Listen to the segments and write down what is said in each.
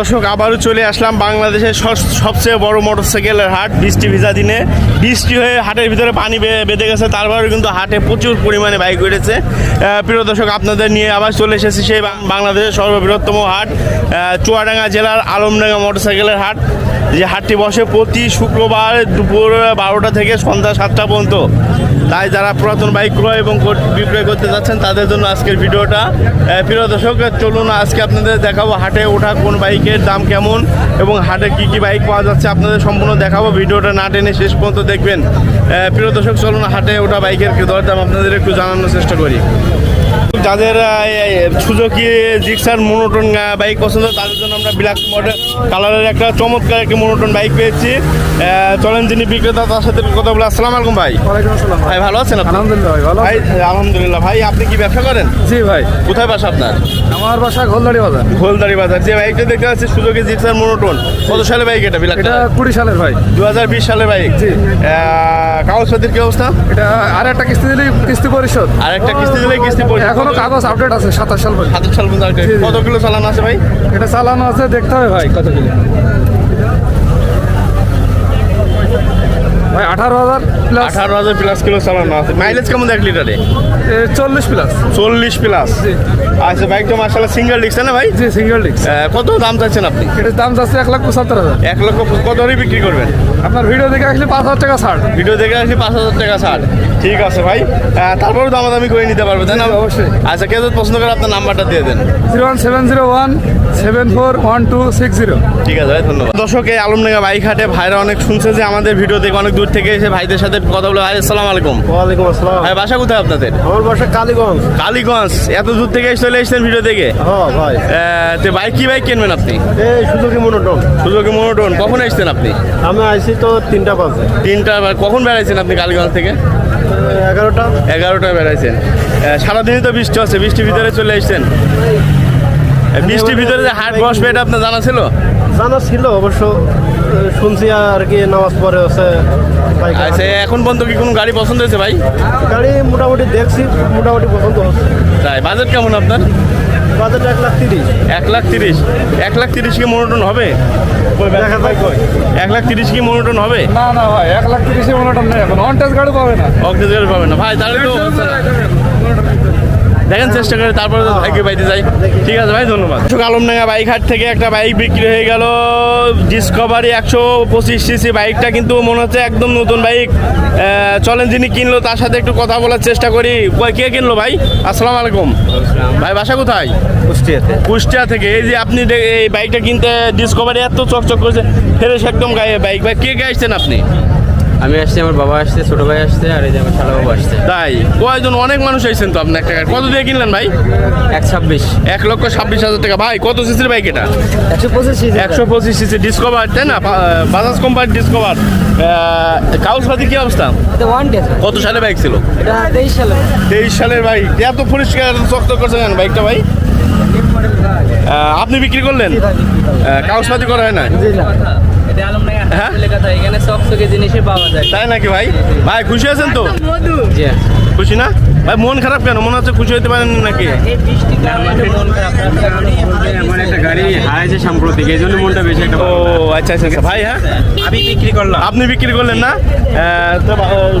দর্শক, আবারও চলে আসলাম বাংলাদেশের সবচেয়ে বড় মোটরসাইকেলের হাট। বৃষ্টি ভিজা দিনে বৃষ্টি হয়ে হাটের ভিতরে পানি বেঁধে গেছে তারপরে কিন্তু হাটে প্রচুর পরিমাণে বাইক উঠেছে। প্রিয় দর্শক, আপনাদের নিয়ে আবার চলে এসেছি সেই বাংলাদেশের সর্ববৃহত্তম হাট চুয়াডাঙ্গা জেলার আলমডাঙ্গা মোটরসাইকেলের হাট। যে হাটটি বসে প্রতি শুক্রবার দুপুর বারোটা থেকে সন্ধ্যা সাতটা পর্যন্ত। তাই যারা পুরাতন বাইক ক্রয় এবং কর- বিক্রয় করতে যাচ্ছেন, তাদের জন্য আজকের ভিডিওটা। প্রিয় দর্শক চলুন আজকে আপনাদের দেখাবো হাটে ওঠা কোন বাইকের দাম কেমন এবং হাটে কি কি বাইক পাওয়া যাচ্ছে। আপনাদের সম্পূর্ণ দেখাবো, ভিডিওটা না টেনে শেষ পর্যন্ত দেখবেন। প্রিয় দর্শক, চলুন হাটে ওঠা বাইকের দরদাম আপনাদের একটু জানানোর চেষ্টা করি। যাদের সুযোগী জিক্সার মনোটন বাইক পছন্দ তাদের জন্য আমরা ব্ল্যাক মডেল কালারের একটা চমৎকার একটা মনোটন বাইক পেয়েছি। চলেন যিনি বিক্রেতা তার সাথে কথা বলে। আসসালাম আলাইকুম ভাই। ভাই। ভালো আছেন আলহামদুলিল্লাহ ভাই ভালো ভাই আলহামদুলিল্লাহ। ভাই আপনি কি ব্যবসা করেন? জি ভাই। কোথায় বাসা আপনার? আমার বাসা গোলদাড়ি বাজার। গোলদারি বাজার। যে বাইকটা দেখতে পাচ্ছি সুযোগী জিক্সার মনোটন কত সালে বাইক এটা ব্ল্যাক এটা কুড়ি সালের ভাই। দু হাজার বিশ সালের বাইক জি। কাগজপাতির কি অবস্থা? এটা আর একটা কিস্তি দিলে কিস্তি পরিশোধ। আর একটা কিস্তি দিলে কিস্তি পড়ছে এখনও কাগজ আপডেট আছে সাতাশ সাল পর্যন্ত। সাতাশ সাল পর্যন্ত। কত কিলো চালানো আছে ভাই? এটা চালানো আছে দেখতে হবে ভাই কত কিলো। ভাই আঠারো হাজার প্লাস আঠারো হাজার প্লাস কিলো চালানো আছে মাইলেজ কেমন এক লিটারে? চল্লিশ প্লাস চল্লিশ প্লাস আচ্ছা বাইকটা মার্শাল্লাহ সিঙ্গেল ডিস্ক না ভাই? জি সিঙ্গেল ডিস্ক কত দাম চাচ্ছেন আপনি? এটার দাম যাচ্ছে এক লাখ পঁচাত্তর হাজার। এক লক্ষ কত হলে বিক্রি করবেন? আপনার ভিডিও দেখে আসলে পাঁচ হাজার টাকা ছাড়। ভিডিও দেখে আসি পাঁচ হাজার টাকা ছাড়। ঠিক আছে ভাই। তারপরেও দামাদামি করে নিতে পারবে তাই না? অবশ্যই। আচ্ছা কেউ পছন্দ করে আপনার নাম্বারটা দিয়ে দেন। Zero one seven zero one seven four one two six zero. ঠিক আছে ভাই ধন্যবাদ। দর্শক এই আলমডাঙ্গা বাইক হাটে ভাইরা অনেক শুনছে যে আমাদের ভিডিও দেখে অনেক দূর থেকে এসে ভাইদের সাথে কথা বলে ভাই আসসালামু আলাইকুম। ওয়ালাইকুম আসসালাম। ভাই বাসা কোথায় আপনাদের? আমার বাসা কালীগঞ্জ। কালীগঞ্জ। এত দূর থেকে চলে এসেছেন ভিডিও দেখে? হ্যাঁ ভাই। তো বাইক কি বাইক কিনবেন আপনি? এই সুযোগী মনোটন। সুযোগে মনোটন। কখন এসেছেন আপনি? আমি আইছি তো তিনটা বাজে। তিনটা কখন বেড়াইছেন আপনি কালীগঞ্জ থেকে? এগারোটা। এগারোটা বেড়াইছেন। সারাদিনই তো বৃষ্টি আছে বৃষ্টির ভিতরে চলে এসেছেন। বৃষ্টির ভিতরে যে হাট বসবে এটা আপনার জানা ছিল? জানা ছিল অবশ্য শুনছি আর কি নামাজ পড়ে হচ্ছে আচ্ছা এখন পর্যন্ত কি কোনো গাড়ি পছন্দ হয়েছে ভাই? গাড়ি মোটামুটি দেখছি মোটামুটি পছন্দ হচ্ছে। তাই বাজেট কেমন আপনার? বাজেট এক লাখ তিরিশ। এক লাখ তিরিশ। এক লাখ তিরিশ কি মনোটন হবে? এক লাখ তিরিশ কি মনোটন হবে? না না ভাই এক লাখ তিরিশে মনোটন নেই এখন। অন টেস্ট গাড়ি পাবে না। অক্সিজেন পাবে না। ভাই তাহলে তো দেখেন চেষ্টা করে তারপরে তো ভাইকে বাইতে যাই। ঠিক আছে ভাই ধন্যবাদ। অশোক আলমডাঙ্গা বাইক হাট থেকে একটা বাইক বিক্রি হয়ে গেল। ডিসকভারি একশো পঁচিশ সিসি বাইকটা কিন্তু মনে হচ্ছে একদম নতুন বাইক। চলেন যিনি কিনলো তার সাথে একটু কথা বলার চেষ্টা করি। কে কিনলো ভাই? আসসালামু আলাইকুম। ভাই বাসা কোথায়? কুষ্টিয়াতে। কুষ্টিয়া থেকে। এই যে আপনি এই বাইকটা কিনতে ডিসকভারি এত চকচক করেছে ফেরেস একদম গায়ে বাইক। ভাই কে কে আসছেন আপনি? আমি আসছি আমার বাবা আসছে ছোট ভাই আসছে আর এই যে আমার শালা বাবা আসছে। তাই? কয়জন? অনেক মানুষ আইছেন তো আপনি একটা গাড়ি। কত দিয়ে কিনলেন ভাই? এক ছাব্বিশ। এক লক্ষ ছাব্বিশ হাজার টাকা। ভাই কত সিসির বাইক এটা? একশো পঁচিশ একশো পঁচিশ সিসি ডিসকভার তাই না? বাজাজ কোম্পানির ডিসকভার কাগজপাতি কি অবস্থা? কত সালে বাইক ছিল? তেইশ সালে। তেইশ সালের বাইক। এত পরিষ্কার চকচক করছে কেন বাইকটা ভাই? আপনি বিক্রি করলেন? কাগজপাতি করা হয় না হ্যাঁ? হাটের এখানে সব থেকে জিনিসই পাওয়া যায়। তাই নাকি ভাই? ভাই খুশি আছেন তো? জি। খুশি না? ভাই মন খারাপ কেন? মনে হচ্ছে খুশি হতে পারেন নাকি? এই বৃষ্টির কারণে একটু মন খারাপ। আমার একটা গাড়ি হারাইছে সাম্প্রতিক এই জন্য মনটা বেশি একটা ও আচ্ছা আচ্ছা আচ্ছা। ভাই হ্যাঁ? আমি বিক্রি করলাম। আপনি বিক্রি করলেন না? তো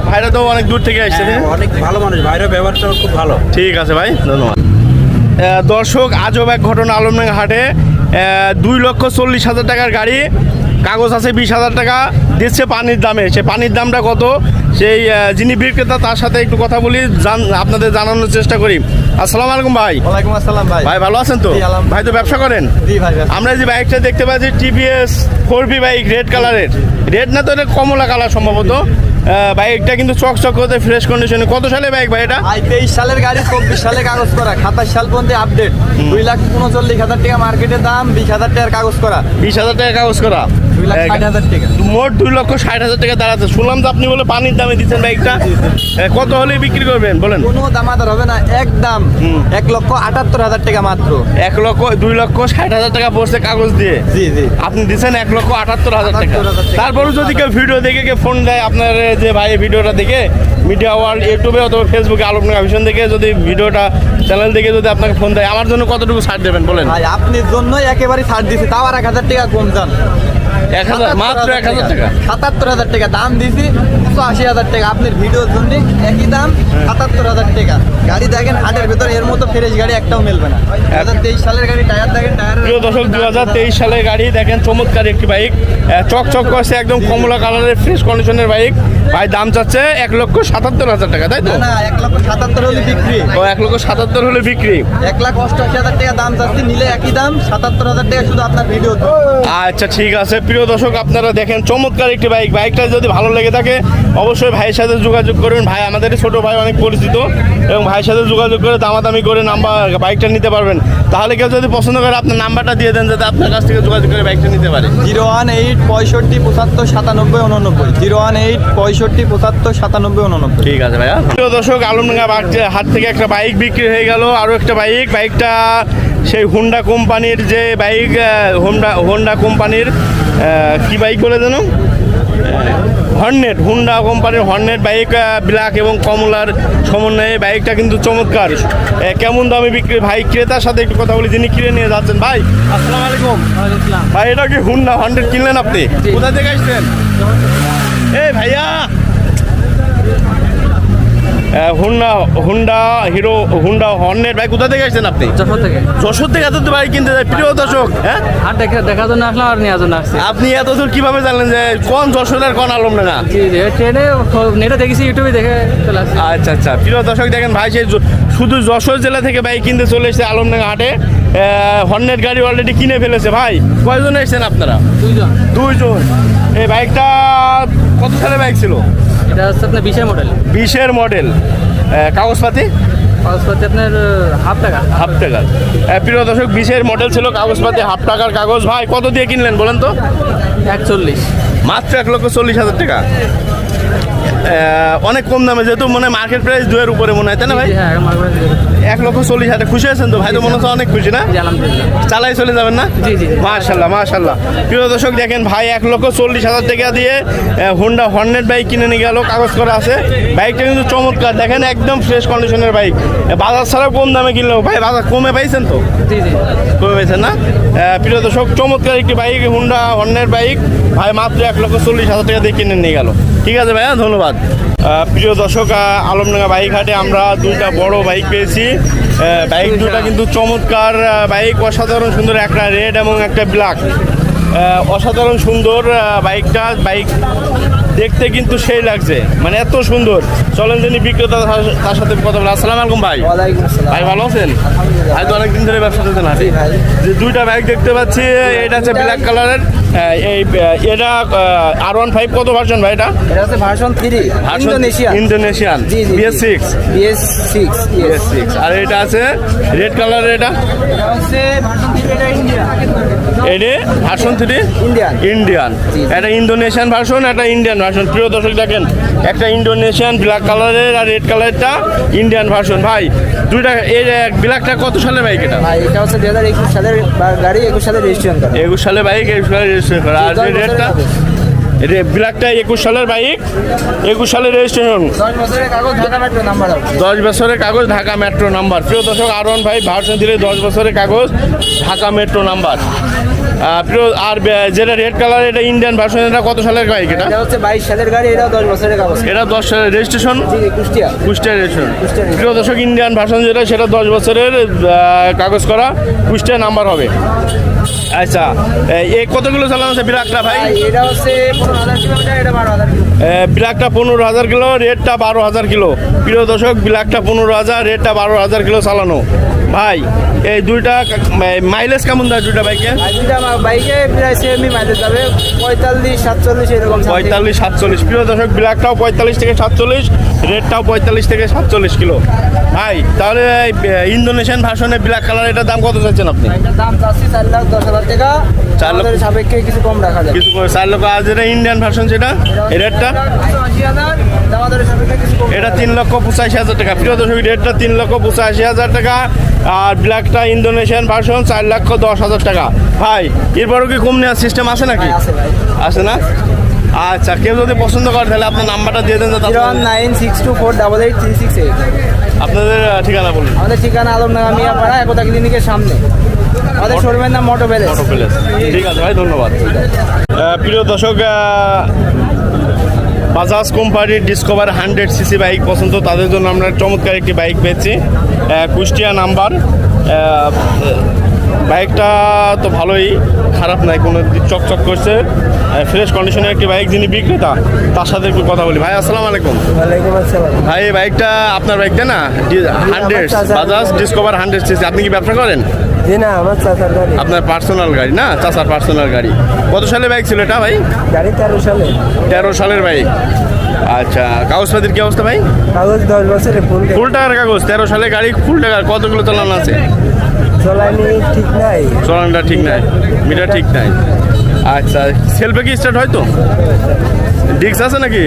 ভাইরা তো অনেক দূর থেকে আসছে অনেক ভালো মানুষ। ভাইরা ব্যবহারটা খুব ভালো। ঠিক আছে ভাই ধন্যবাদ। দর্শক আজব এক ঘটনা আলমডাঙ্গা হাটে। দুই লক্ষ চল্লিশ হাজার টাকার গাড়ি কাগজ আছে বিশ হাজার টাকা দিচ্ছে পানির দামে। সে পানির দামটা কত? সেই যিনি বিক্রেতা তার সাথে একটু কথা বলি জান আপনাদের জানানোর চেষ্টা করি। আসসালামু আলাইকুম ভাই। ওয়ালাইকুম আসসালাম ভাই। ভাই ভালো আছেন তো? ভাই তো ব্যবসা করেন? আমরা যে বাইকটা দেখতে পাচ্ছি TVS four V bike red কালারের রেড না তো এটা কমলা কালার সম্ভবত। বাইকটা কিন্তু চকচক করতে ফ্রেশ কন্ডিশনে কত সালে বাইক ভাই এটা? তেইশ সালের গাড়ি চব্বিশ সালে কাগজ করা। সাতাশ সাল পর্যন্ত আপডেট দুই লাখ উনচল্লিশ হাজার টাকা মার্কেটের দাম বিশ হাজার টাকার কাগজ করা। বিশ হাজার টাকা কাগজ করা। মোট দুই লক্ষ ষাট হাজার টাকা দাঁড়াচ্ছে। শুনলাম তো আপনি বলে পানির দামে দিচ্ছেন বাইকটা। কত হলে বিক্রি করবেন? বলেন। কোনো দামাদার হবে না একদম হুম। এক লক্ষ আটাত্তর হাজার টাকা মাত্র। এক লক্ষ দুই লক্ষ ষাট হাজার টাকা পড়ছে কাগজ দিয়ে। জি জি। আপনি দিচ্ছেন এক লক্ষ আটাত্তর হাজার টাকা। 78,000 টাকা। তারপরে যদি কেউ ভিডিও দেখে কেউ ফোন দেয় আপনার যে ভাই ভিডিওটা দেখে মিডিয়া ওয়ার্ল্ড ইউটিউবে অথবা ফেসবুকে আলোকনাকা ভিশন দেখে যদি ভিডিওটা চ্যানেল দেখে যদি আপনাকে ফোন দেয় আমার জন্য কতটুকু ছাড় দেবেন? বলেন। ভাই আপনার জন্যই একেবারে ছাড় দিছি তাও আর এক হাজার টাকা কম যান। এক হাজার মাত্র এক হাজার টাকা। সাতাত্তর হাজার টাকা দাম দিছি আশি হাজার টাকা। আপনার ভিডিওর জন্য একই দাম সাতাত্তর হাজার টাকা। গাড়ি দেখেন হাটের ভেতর এর মতো ফ্রেশ গাড়ি একটাও মিলবে না। দু হাজার তেইশ সালের গাড়ি টায়ার দেখেন টায়ার প্রিয় দর্শক দু হাজার তেইশ সালের গাড়ি দেখেন চমৎকার একটি বাইক। চকচক করছে একদম কমলা কালারের ফ্রেশ কন্ডিশনের বাইক। ভাই দাম চাচ্ছে এক লক্ষ সাতাত্তর হাজার টাকা তাই তো? না না এক লক্ষ সাতাত্তর হলে বিক্রি। ও এক লক্ষ সাতাত্তর হলে বিক্রি। এক লাখ অষ্টআশি হাজার টাকা দাম চাচ্ছে নিলে একই দাম সাতাত্তর হাজার টাকা শুধু আপনার ভিডিও আচ্ছা ঠিক আছে। প্রিয় দর্শক আপনারা দেখেন চমৎকার একটি বাইক। বাইকটা যদি ভালো লেগে থাকে অবশ্যই ভাইয়ের সাথে যোগাযোগ করবেন। ভাই আমাদের ছোট ভাই অনেক পরিচিত এবং ভাইয়ের সাথে যোগাযোগ করে দামাদামি করে নাম্বার বাইকটা নিতে পারবেন। তাহলে কেউ যদি পছন্দ করে আপনার নাম্বারটা দিয়ে দেন যাতে আপনার কাছ থেকে যোগাযোগ করে বাইকটা নিতে পারে। জিরো ওয়ান এইট পঁয়ষট্টি পঁচাত্তর সাতানব্বই উননব্বই। জিরো ওয়ান এইট পঁয়ষট্টি পঁচাত্তর সাতানব্বই উননব্বই। ঠিক আছে ভাইয়া। প্রিয় দর্শক আলমডাঙ্গা হাট থেকে একটা বাইক বিক্রি হয়ে গেল। আরও একটা বাইক। বাইকটা সেই হুন্ডা কোম্পানির যে বাইক হোন্ডা হোন্ডা কোম্পানির কি বাইক বলে যেন? হর্নেট হুন্ডা কোম্পানির হর্নেট বাইক ব্ল্যাক এবং কমলার সমন্বয়ে বাইকটা কিন্তু চমৎকার। কেমন দামে বিক্রি? ভাই ক্রেতার সাথে একটু কথা বলি যিনি কিনে নিয়ে যাচ্ছেন। ভাই আসসালামু আলাইকুম। ভাই এটা কি হুন্ডা হর্নেট কিনলেন আপনি? কোথা থেকে আসছেন? এই ভাইয়া! Honda Honda Hero Honda Hornet ভাই কোথা থেকে আসছেন আপনি? যশোর থেকে। যশোর থেকে এত বাইক কিনতে যায়। প্রিয় দর্শক হ্যাঁ? আর দেখা দেখার জন্য আসলাম আর নেওয়ার জন্য আসছি। আপনি এত দূর কীভাবে জানলেন যে কোন যশোরের কোন আলম না? জি জি ট্রেনে নেটে দেখেছি ইউটিউবে দেখে চলে আসছি। আচ্ছা আচ্ছা। প্রিয় দর্শক দেখেন ভাই সেই শুধু যশোর জেলা থেকে বাইক কিনতে চলে এসেছে আলমডাঙ্গা হাটে হর্নেট গাড়ি অলরেডি কিনে ফেলেছে ভাই। কয়জন এসেছেন আপনারা? দুইজন। দুইজন। এই বাইকটা কত সালের বাইক ছিল? এটা হচ্ছে আপনার বিশের মডেল বিশের মডেল কাগজপাতি? কাগজপাতি আপনার হাফ টাকা। হাফ টাকা। প্রিয় দর্শক বিশের মডেল ছিল কাগজপাতি হাফ টাকার কাগজ। ভাই কত দিয়ে কিনলেন বলেন তো? একচল্লিশ। মাত্র এক লক্ষ চল্লিশ হাজার টাকা। অনেক কম দামে যেহেতু মনে হয় মার্কেট প্রাইস দুয়ের উপরে মনে হয় তাই না ভাই? হ্যাঁ এক লক্ষ চল্লিশ হাজার। খুশি আছেন তো? ভাই তো মনে হচ্ছে অনেক খুশি না? চালাই চলে যাবেন না। মাশাল্লাহ মাশাল্লাহ। প্রিয় দর্শক দেখেন ভাই এক লক্ষ চল্লিশ হাজার টাকা দিয়ে হোন্ডা হর্নেট বাইক কিনে নিয়ে গেল কাগজ করা আছে। বাইকটা কিন্তু চমৎকার। দেখেন একদম ফ্রেশ কন্ডিশনের বাইক বাজার ছাড়াও কম দামে কিনলেও ভাই বাজার কমে পাইছেন তো? কমে পাইছেন না? প্রিয় দর্শক চমৎকার একটি বাইক হুন্ডা হর্নের বাইক ভাই মাত্র এক লক্ষ চল্লিশ হাজার টাকা দিয়ে কিনে নিয়ে গেল। ঠিক আছে ভাইয়া ধন্যবাদ। প্রিয় দর্শক আলমডাঙ্গা বাইক হাটে আমরা দুইটা বড় বাইক পেয়েছি। বাইক দুটা কিন্তু চমৎকার বাইক অসাধারণ সুন্দর একটা রেড এবং একটা ব্ল্যাক। অসাধারণ সুন্দর বাইকটা বাইক দেখতে কিন্তু সেই লাগছে মানে এত সুন্দর। চলেন যিনি বিক্রেতা তার- সাথে কথা বলে। আসসালাম আলাইকুম ভাই। ভাই ভালো আছেন? ভাই তো অনেকদিন ধরে ব্যবসা করতেন হাটে যে দুইটা বাইক দেখতে পাচ্ছি এটা হচ্ছে ব্ল্যাক কালারের। এই এটা আর ওয়ান ফাইভ কত ভার্সন ভাই এটা? এটা হচ্ছে ভার্সন থ্রি ইন্দোনেশিয়া ইন্দোনেশিয়ান জি, BS six BS six BS six আর এটা আছে রেড কালারের এটা? এটা ভার্সন থ্রি এটা ইন্ডিয়ান ইন্ডিয়ান জি। ইন্দোনেশিয়ান ভার্সন একটা ইন্ডিয়ান ভার্সন প্রিয় দর্শক দেখেন একটা ইন্দোনেশিয়ান ব্ল্যাক কালারের আর রেড কালারটা ইন্ডিয়ান ভার্সন ভাই দুইটা এই ব্ল্যাকটা কত সালের বাইক এটা? ভাই এটা হচ্ছে হাজার একুশ সালের গাড়ি একুশ সালের রেজিস্ট্রেশন করা। একুশ সালে বাইক একুশ সালে রেজিস্ট্রেশন করা। আর দশ যে বছরের রেটটা? কাগজ। ব্ল্যাকটা একুশ সালের বাইক একুশ সালের রেজিস্ট্রেশন। দশ বছরের কাগজ ঢাকা মেট্রো নাম্বার হবে। দশ বছরের কাগজ ঢাকা মেট্রো নাম্বার। প্রিয় দর্শক আর ওয়ান ভাই ভার্সন দিলে দশ বছরের কাগজ ঢাকা মেট্রো নাম্বার। আর যেটা রেড কালার এটা ইন্ডিয়ান ভার্সন এটা কত সালের বাইক এটা? এটা হচ্ছে বাইশ সালের গাড়ি এটাও দশ বছরের কাগজ এটা দশ সালের রেজিস্ট্রেশন কুষ্টিয়া। কুষ্টিয়া রেজিস্ট্রেশন প্রিয় দর্শক ইন্ডিয়ান ভার্সন যেটা সেটা দশ বছরের কাগজ করা কুষ্টিয়া নাম্বার হবে। আচ্ছা এই কতগুলো চালানো আছে ব্ল্যাকটা ভাই? এটা হচ্ছে এটা ব্ল্যাকটা পনেরো হাজার কিলো রেডটা বারো হাজার কিলো। প্রিয় দর্শক ব্ল্যাকটা পনেরো হাজার রেডটা বারো হাজার কিলো চালানো। ভাই এই দুইটা মাইলেজ কেমন দেয় দুইটা বাইকে দুইটা বাইকে প্রায় সেমই মাইলেজ যাবে। পঁয়তাল্লিশ সাতচল্লিশ এরকম পঁয়তাল্লিশ সাতচল্লিশ। প্রিয় দর্শক ব্ল্যাকটাও পঁয়তাল্লিশ থেকে সাতচল্লিশ রেডটাও পঁয়তাল্লিশ থেকে সাতচল্লিশ কিলো ভাই তাহলে ইন্দোনেশিয়ান ভার্সনের ব্ল্যাক কালার এটার দাম কত চাচ্ছেন আপনি? দাম চাচ্ছি চার লাখ দশ হাজার টাকা। চার আমাদের সাপেক্ষে কিছু কম রাখা যাবে। কিছু চার লক্ষ আর যেটা ইন্ডিয়ান ভার্সন সেটা রেটটা কম এটা তিন লক্ষ পঁচাশি হাজার টাকা। প্রিয় দর্শক রেটটা তিন লক্ষ পঁচাশি হাজার টাকা। আর ব্ল্যাকটা ইন্দোনেশিয়ান ভার্সন চার লক্ষ দশ হাজার টাকা। ভাই এরপরও কি কম নেওয়ার সিস্টেম আছে নাকি? আছে না? আচ্ছা কেউ যদি পছন্দ করে তাহলে আপনার নাম্বারটা দিয়ে দেন nine six two four double eight three six eight. আপনাদের ঠিকানা বলুন। আমাদের ঠিকানা আলমডাঙ্গা মিয়াপাড়া একতা ক্লিনিকের সামনে। আমাদের শোরুমের নাম মোটো প্যালেস অটো প্লেস ঠিক আছে ভাই ধন্যবাদ। প্রিয় দর্শক বাজাজ কোম্পানির ডিসকভার হান্ড্রেড সিসি বাইক পছন্দ, তাদের জন্য আমরা চমৎকার একটি বাইক পেয়েছি। কুষ্টিয়া নাম্বার বাইকটা তো ভালোই খারাপ নাই কোনো দিক চকচক করছে। ফ্রেশ কন্ডিশনের একটি বাইক যিনি বিক্রেতা তার সাথে একটু কথা বলি। ভাই আসসালামু আলাইকুম। ভাই এই বাইকটা আপনার বাইক তাই না? Hundred. Bajaj Discover hundred CC আপনি কি ব্যবসা করেন? না আমার চাচার গাড়ি। আপনার পার্সোনাল গাড়ি না? চাচার পার্সোনাল গাড়ি। কত সালে বাইক ছিল এটা ভাই? গাড়ি তেরো সালে। তেরো সালের বাইক। আচ্ছা কাগজপাতির কি অবস্থা ভাই? কাগজ দশ বছরে ফুল ফুল টাকার কাগজ তেরো সালে গাড়ি ফুল টাকার কতগুলো চালানো আছে? চলায়নি ঠিক নাই। চালানটা ঠিক নাই মিটার ঠিক নাই। আচ্ছা সেলফে কি স্টার্ট হয় তো? ডিক্স আছে নাকি?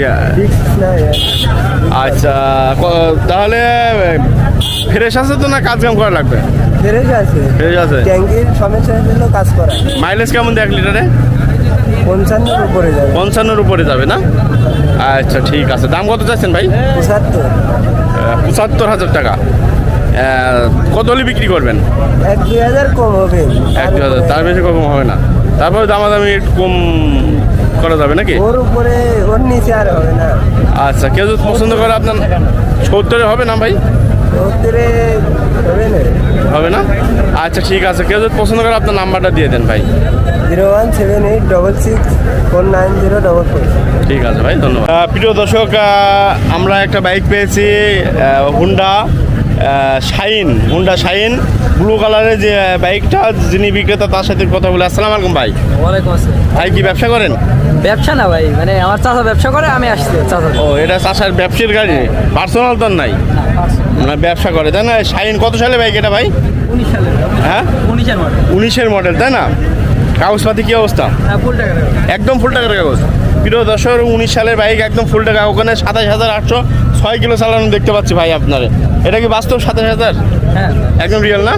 আচ্ছা তাহলে ফ্রেশ আছে তো না কাজ কাম করা লাগবে? ফ্রেশ আছে। ফ্রেশ আছে? ট্যাঙ্কির সমস্যা হলো কাজ করা। মাইলেজ কেমন দেয় এক লিটারে? পঞ্চান্নের উপরে যাবে। পঞ্চান্নর উপরে যাবে না? আচ্ছা ঠিক আছে। দাম কত চাচ্ছেন ভাই? পঁচাত্তর। পঁচাত্তর হাজার টাকা। কত হলে বিক্রি করবেন? এক দুই হাজার কম হবে। এক দু হাজার তার বেশি কম হবে না। তারপরে দামাদামি একটু কম করা যাবে নাকি? ওর উপরে ওর নিচে আর হবে না। আচ্ছা কেউ যদি পছন্দ করে আপনার সত্তরে হবে না ভাই? ওরে হবে না। হবে না? আচ্ছা ঠিক আছে। কেউ যদি পছন্দ করে আপনার নাম্বারটা দিয়ে দেন ভাই। Zero one seven eight double six four nine zero double four. ঠিক আছে ভাই ধন্যবাদ। প্রিয় দর্শক আমরা একটা বাইক পেয়েছি Honda. Shine Honda Shine blue কালারের যে বাইকটা যিনি বিক্রেতা তার সাথে কথা বলে আসসালামু আলাইকুম ভাই। ভাই কি ব্যবসা করেন? ব্যবসা না ভাই মানে আমার চাচা ব্যবসা করে আমি আসছি ও এটা চাষার ব্যবসার গাড়ি? পার্সোনাল তো নাই? না ব্যবসা করে তাই না? শাইন কত সালে বাইক এটা ভাই? উনিশ সালের হ্যাঁ? উনিশের মডেল উনিশের মডেল তাই না? কাগজপাতি কি অবস্থা? হ্যাঁ একদম ফুল টাকার কাগজ প্রিয় দশর উনিশ সালের বাইক একদম ফুল টাকা ওখানে সাতাশ হাজার আটশো ছয় কিলো চালানো দেখতে পাচ্ছি ভাই আপনার। এটা কি বাস্তব সাতাশ হাজার? হ্যাঁ একদম রিয়েল না?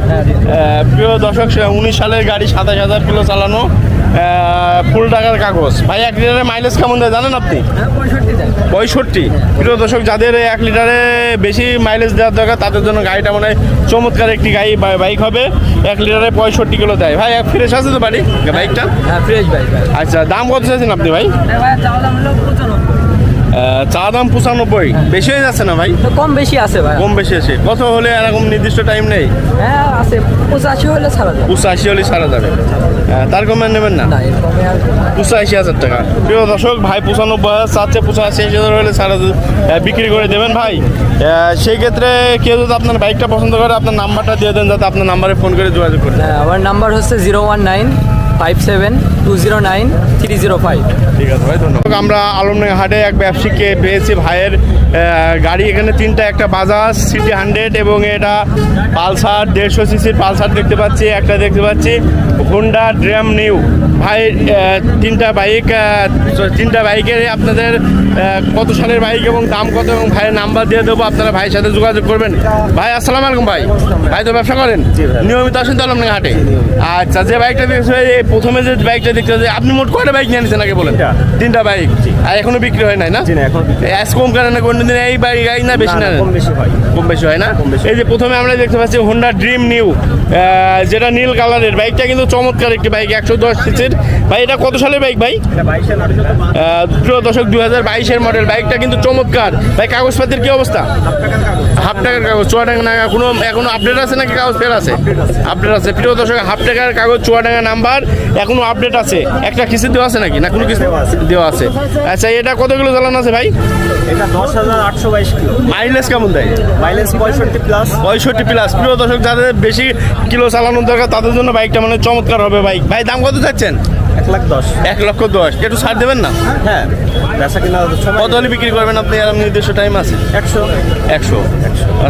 প্রিয় দর্শক উনিশ সালের গাড়ি সাতাশ হাজার কিলো চালানো ফুল টাকার কাগজ। ভাই এক লিটারের মাইলেজ কেমন দেয় জানেন আপনি? হ্যাঁ পঁয়ষট্টি। প্রিয় দর্শক যাদের এক লিটারে বেশি মাইলেজ দেওয়ার দরকার তাদের জন্য গাড়িটা মনে হয় চমৎকার একটি গাড়ি বাইক হবে। এক লিটারে পঁয়ষট্টি কিলো দেয়। ভাই ফ্রেশ আছে তো বাড়ি? বাইকটা হ্যাঁ ভাই। আচ্ছা দাম কত চাইছেন আপনি ভাই? চা দাম পঁচানব্বই। বেশি হয়ে যাচ্ছে না ভাই? তো কম বেশি আছে ভাই। কম বেশি আছে। কত হলে এরকম নির্দিষ্ট টাইম নেই? হ্যাঁ আছে। পঁচাশি হলে ছাড়া যাবে। পঁচাশি হলে সারা যাবে। তার কমে নেবেন না? পঁচাশি হাজার টাকা। প্রিয় দর্শক ভাই পঁচানব্বই হাজার চাচ্ছে পঁচাশি হাজার হলে আহ, বিক্রি করে দেবেন ভাই। সেই ক্ষেত্রে কেউ যদি আপনার বাইকটা পছন্দ করে আপনার নাম্বারটা দিয়ে দেন যাতে আপনার নাম্বারে ফোন করে যোগাযোগ করেন হ্যাঁ, আমার নাম্বার হচ্ছে zero one nine five seven two zero nine three zero five আমরা আলমডাঙ্গা হাটে এক ব্যবসায়ীকে পেয়েছি ভাইয়ের গাড়ি এখানে তিনটা একটা বাজাজ সিটি হান্ড্রেড এবং এটা পালসার দেড়শো সিসির পালসার দেখতে পাচ্ছি একটা দেখতে পাচ্ছি হোন্ডা ড্রাম নিউ ভাই তিনটা বাইক তিনটা বাইকের আপনাদের কত সালের বাইক এবং দাম কত এবং ভাইয়ের নাম্বার দিয়ে দেবো আপনারা ভাইয়ের সাথে যোগাযোগ করবেন ভাই আসসালাম আলাইকুম ভাই ভাই তো ব্যবসা করেন নিয়মিত আসেন তো আলমডাঙ্গা হাটে আচ্ছা যে বাইকটা দেখছি প্রথমে যে বাইকটা দেখছ যে আপনি মোট কয়টা বাইক নিয়ে নিয়েছেন আগে বলেন? তিনটা। বাইক আর এখনও বিক্রি হয় নাই না? এস কম করে না কোন দিন এই বাইক গাড়ি না বেশি না? কম বেশি হয়। কম বেশি হয় না? এই যে প্রথমে আমরা দেখতে পাচ্ছি হোন্ডা ড্রিম নিউ যেটা নীল কালারের। বাইকটা কিন্তু চমৎকার একটি বাইক একশো দশ সিসির ভাই এটা কত সালের বাইক ভাই? প্রিয় দশক দুই হাজার বাইশের মডেল বাইকটা কিন্তু চমৎকার। ভাই কাগজপাতির কি অবস্থা? হাফ টাকার কাগজ। চুয়াডাঙ্গা নাগা কোনো এখনও আপডেট আছে নাকি কাগজ ফের আছে? আপডেট আছে। প্রিয় দর্শক হাফ টাকার কাগজ চুয়াডাঙ্গা নাম্বার। এখনও আপডেট আছে। একটা কিস্তি দেওয়া আছে নাকি? না কোনো কিস্তি দেওয়া আছে। আচ্ছা এটা কত কিলো চালানো আছে ভাই? এটা দশ হাজার আটশো বাইশ কিলো। মাইলেজ কেমন দেয়? মাইলেজ পঁয়ষট্টি প্লাস পঁয়ষট্টি প্লাস প্রিয় দর্শক যাদের বেশি কিলো চালানোর দরকার তাদের জন্য বাইকটা মানে চমৎকার হবে বাইক ভাই দাম কত চাচ্ছেন? এক লাখ দশ। এক লক্ষ দশ। একটু ছাড় দেবেন না? হ্যাঁ বেচা কিনা কত হলে বিক্রি করবেন আপনি? আর নির্দিষ্ট টাইম আছে? একশো। একশো।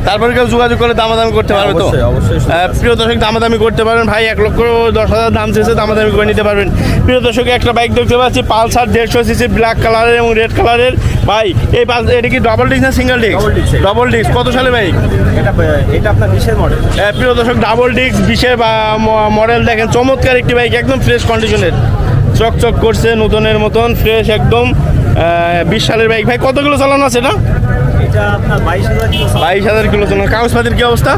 তারপরে কেউ যোগাযোগ করে দামাদামি করতে পারবে তো? প্রিয় দর্শক দামাদামি করতে পারবেন। ভাই এক লক্ষ দশ হাজার দাম চেয়েছে দামাদামি করে নিতে পারবেন। প্রিয় দর্শক একটা বাইক দেখতে পাচ্ছি পালসার দেড়শো সিসি ব্ল্যাক কালারের এবং রেড কালারের ভাই এই পাল এটা কি ডবল ডিস্ক না সিঙ্গেল ডিস্ক ডবল ডিস্ক কত সালে বাইক এটা এটা আপনার বিশের মডেল প্রিয় দর্শক ডাবল ডিস্ক বিশের মডেল দেখেন। চমৎকার একটি বাইক একদম ফ্রেশ কন্ডিশনের চকচক করছে নতুনের মতন ফ্রেশ একদম। বিশ সালের বাইক ভাই কতগুলো চালানো আছে আপনার বাইশ হাজার কিলো বাইশ হাজার কিলো চালানো কাগজপাতির কি অবস্থা?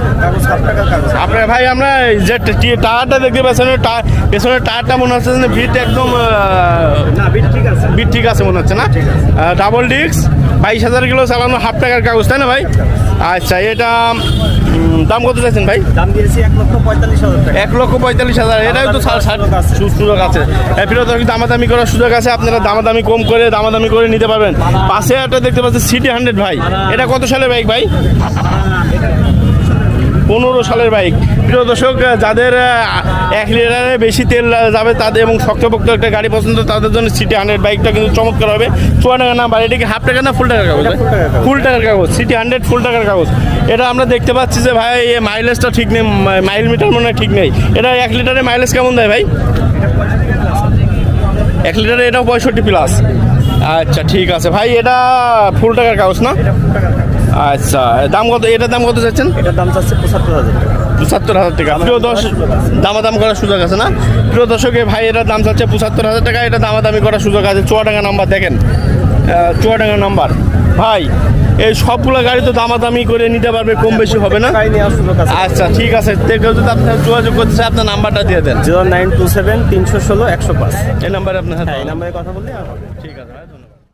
আপনার ভাই আমরা যে টায়ারটা দেখতে পাচ্ছেন পেছনের টায়ারটা মনে হচ্ছে ভিট একদম ঠিক আছে। বিট ঠিক আছে মনে হচ্ছে না? ডাবল ডিস্ক বাইশ হাজার কিলো চালানো হাফ টাকার কাগজ তাই না ভাই? আচ্ছা এটা দাম কত চাইছেন ভাই? দাম দিয়েছি এক লক্ষ পঁয়তাল্লিশ হাজার এক লক্ষ পঁয়তাল্লিশ হাজার এটাই তো সুযোগ আছে। দামাদামি করার সুযোগ আছে? আপনারা দামাদামি কম করে দামাদামি করে নিতে পারবেন। পাশে একটা দেখতে পাচ্ছেন সিটি হান্ড্রেড ভাই। এটা কত সালের বাইক ভাই? পনেরো সালের বাইক। প্রিয় দর্শক যাদের এক লিটারে বেশি তেল যাবে তাদের এবং শক্তপোক্ত একটা গাড়ি পছন্দ তাদের জন্য সিটি হান্ড্রেড বাইকটা কিন্তু চমৎকার হবে। চুয়া টাকা নাম্বার এটা কি হাফ টাকা না ফুল কাগজ? টাকার কাগজ। ফুল টাকার কাগজ সিটি হান্ড্রেড ফুল টাকার কাগজ। এটা আমরা দেখতে পাচ্ছি যে ভাই মাইলেজটা ঠিক নেই মাইল মিটার মনে হয় ঠিক নেই। এটা এক লিটারে মাইলেজ কেমন দেয় ভাই? এক লিটারে এটাও পঁয়ষট্টি প্লাস আচ্ছা ঠিক আছে। ভাই এটা ফুল টাকার কাগজ না? আচ্ছা দাম কত এটার দাম কত চাচ্ছেন? এটার দাম চাচ্ছে পঁচাত্তর হাজার টাকা। পঁচাত্তর হাজার টাকা। প্রিয় দশ দামাদাম করার সুযোগ আছে না? প্রিয় দর্শকে ভাই এটার দাম চাচ্ছে পঁচাত্তর হাজার টাকা এটা দামাদামি করার সুযোগ আছে। চুয়াডাঙ্গা নাম্বার দেখেন। চুয়াডাঙ্গা নাম্বার। ভাই এই সবগুলো গাড়ি তো দামাদামি করে নিতে পারবে কম বেশি হবে না? আচ্ছা ঠিক আছে। কেউ যদি আপনার যোগাযোগ করতে চায় আপনার নাম্বারটা দিয়ে দেন। জিরো নাইন টু সেভেন তিনশো ষোলো একশো পাঁচ। এই নাম্বারে আপনার হ্যাঁ এই নাম্বারে কথা বললে